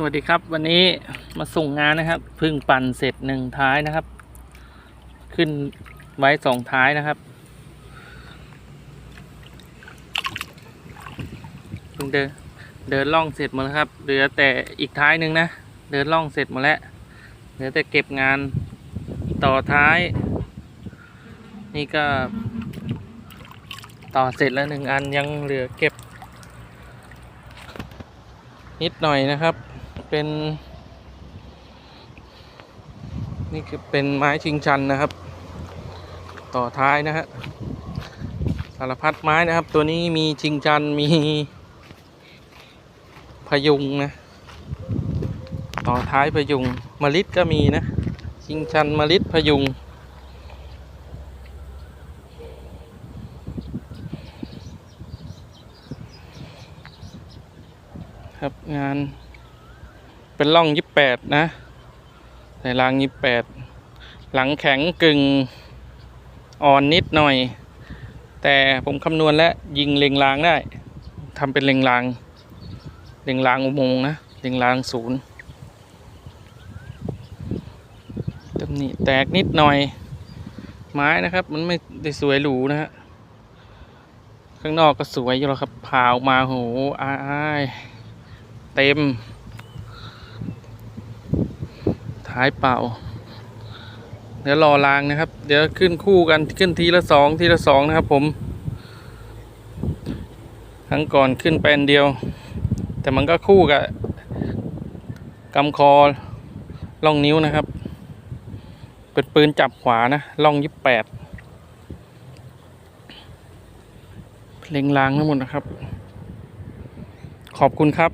สวัสดีครับวันนี้มาส่งงานนะครับพึ่งปั่นเสร็จหนึ่งท้ายนะครับ ขึ้นไว้สองท้ายนะครับเพิ่งเดินเดินล่องเสร็จหมดแล้วครับ เหลือแต่อีกท้ายหนึ่งนะเดินล่องเสร็จหมดแล้วเหลือแต่เก็บงานต่อท้าย นี่ก็ ต่อเสร็จแล้วหนึ่งอันยังเหลือเก็บนิดหน่อยนะครับ เป็น นี่คือเป็นไม้ชิงชันนะครับ ต่อท้ายนะฮะสารพัดไม้นะครับ ตัวนี้มีชิงชันมีพยุงนะ ต่อท้ายพยุงมะลิดก็มีนะ ชิงชันมะลิดพยุง ครับงาน เป็นร่องยี่แปดนะใส่รางยี่แปดหลังแข็งกึ่งอ่อนนิดหน่อย แต่ผมคำนวณและยิงเล็งรางได้ทำเป็นเล็งราง เล็งรางอุโมงค์นะ เล็งรางศูนย์ตำหนิแตกนิดหน่อย ไม้นะครับ มันไม่ได้สวยหรูนะฮะข้างนอกก็สวยอยู่แล้วครับผ่าออกมาโหอ้ายเต็ม ท้ายเปล่า เดี๋ยวรอรางนะครับ เดี๋ยวขึ้นคู่กันขึ้นทีละสองทีละสองนะครับ ผมครั้งก่อนขึ้นไปอันเดียว แต่มันก็คู่กับกำคอล่องนิ้วนะครับ เป็นปืนจับขวานะล่องยี่แปดเล็งรางทั้งหมดนะครับ ขอบคุณครับ